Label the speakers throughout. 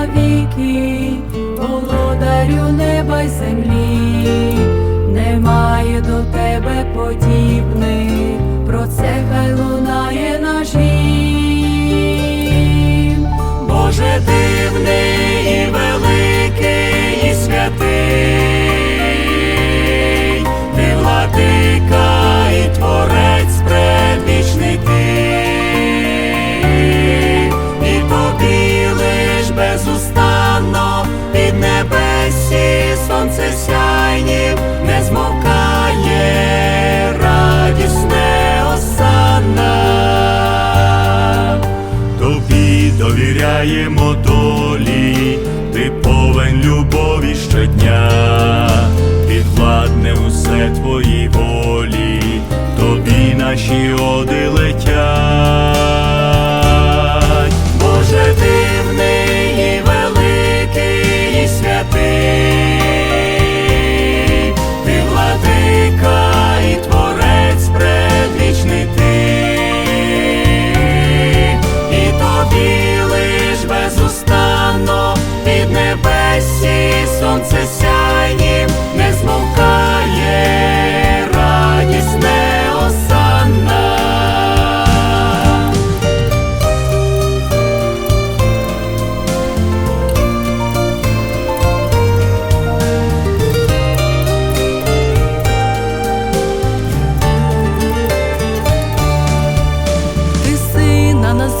Speaker 1: навіки, володарю неба й землі, немає до тебе подібних.
Speaker 2: гуляємо.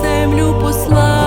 Speaker 2: землю послав.